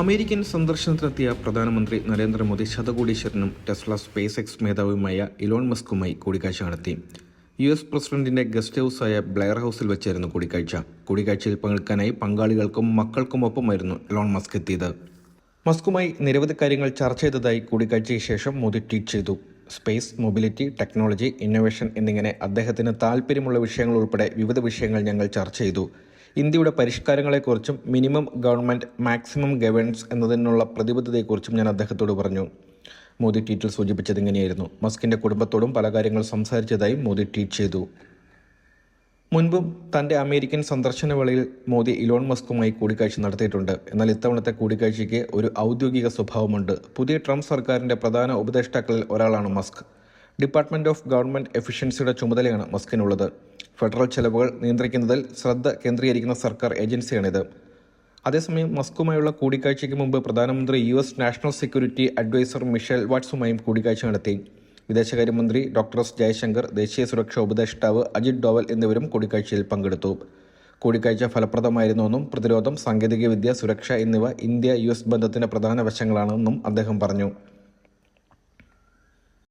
American സന്ദർശനത്തിനെത്തിയ പ്രധാനമന്ത്രി നരേന്ദ്രമോദി ശതകോടീശ്വരനും ടെസ്ല സ്പേസ് എക്സ് മേധാവിയുമായ ഇലോൺ മസ്കുമായി കൂടിക്കാഴ്ച നടത്തി. യു എസ് പ്രസിഡന്റിന്റെ ഗസ്റ്റ് ഹൗസായ ബ്ലെയർ ഹൌസിൽ വെച്ചായിരുന്നു കൂടിക്കാഴ്ച. കൂടിക്കാഴ്ചയിൽ പങ്കെടുക്കാനായി പങ്കാളികൾക്കും മക്കൾക്കുമൊപ്പമായിരുന്നു ഇലോൺ മസ്ക് എത്തിയത്. മസ്കുമായി നിരവധി കാര്യങ്ങൾ ചർച്ച ചെയ്തതായി കൂടിക്കാഴ്ചയ്ക്ക് ശേഷം മോദി ട്വീറ്റ് ചെയ്തു. സ്പേസ് മൊബിലിറ്റി ടെക്നോളജി ഇന്നൊവേഷൻ എന്നിങ്ങനെ അദ്ദേഹത്തിന് താൽപ്പര്യമുള്ള വിഷയങ്ങൾ ഉൾപ്പെടെ വിവിധ വിഷയങ്ങൾ ഞങ്ങൾ ചർച്ച ചെയ്തു. ഇന്ത്യയുടെ പരിഷ്കാരങ്ങളെക്കുറിച്ചും മിനിമം ഗവൺമെന്റ് മാക്സിമം ഗവേൺസ് എന്നതിനുള്ള പ്രതിബദ്ധതയെക്കുറിച്ചും ഞാൻ അദ്ദേഹത്തോട് പറഞ്ഞു. മോദി ട്വീറ്റിൽ സൂചിപ്പിച്ചത് ഇങ്ങനെയായിരുന്നു. മസ്കിന്റെ കുടുംബത്തോടും പല കാര്യങ്ങൾ സംസാരിച്ചതായും മോദി ട്വീറ്റ് ചെയ്തു. മുൻപും തന്റെ അമേരിക്കൻ സന്ദർശന വേളയിൽ മോദി ഇലോൺ മസ്കുമായി കൂടിക്കാഴ്ച നടത്തിയിട്ടുണ്ട്. എന്നാൽ ഇത്തവണത്തെ കൂടിക്കാഴ്ചയ്ക്ക് ഒരു ഔദ്യോഗിക സ്വഭാവമുണ്ട്. പുതിയ ട്രംപ് സർക്കാരിന്റെ പ്രധാന ഉപദേഷ്ടാക്കളിൽ ഒരാളാണ് മസ്ക്. ഡിപ്പാർട്ട്മെന്റ് ഓഫ് ഗവൺമെന്റ് എഫിഷ്യൻസിയുടെ ചുമതലയാണ് മസ്കിനുള്ളത്. ഫെഡറൽ ചെലവുകൾ നിയന്ത്രിക്കുന്നതിൽ ശ്രദ്ധ കേന്ദ്രീകരിക്കുന്ന സർക്കാർ ഏജൻസിയാണിത്. അതേസമയം മസ്കുമായുള്ള കൂടിക്കാഴ്ചയ്ക്ക് മുമ്പ് പ്രധാനമന്ത്രി U S national security advisor Michael വാട്സുമായും കൂടിക്കാഴ്ച നടത്തി. വിദേശകാര്യമന്ത്രി ഡോക്ടർ എസ് ജയശങ്കർ ദേശീയ സുരക്ഷാ ഉപദേഷ്ടാവ് അജിത് ഡോവൽ എന്നിവരും കൂടിക്കാഴ്ചയിൽ പങ്കെടുത്തു. കൂടിക്കാഴ്ച ഫലപ്രദമായിരുന്നുവെന്നും പ്രതിരോധം സാങ്കേതികവിദ്യ സുരക്ഷ എന്നിവ ഇന്ത്യ യു എസ് ബന്ധത്തിന്റെ പ്രധാന വശങ്ങളാണെന്നും അദ്ദേഹം പറഞ്ഞു.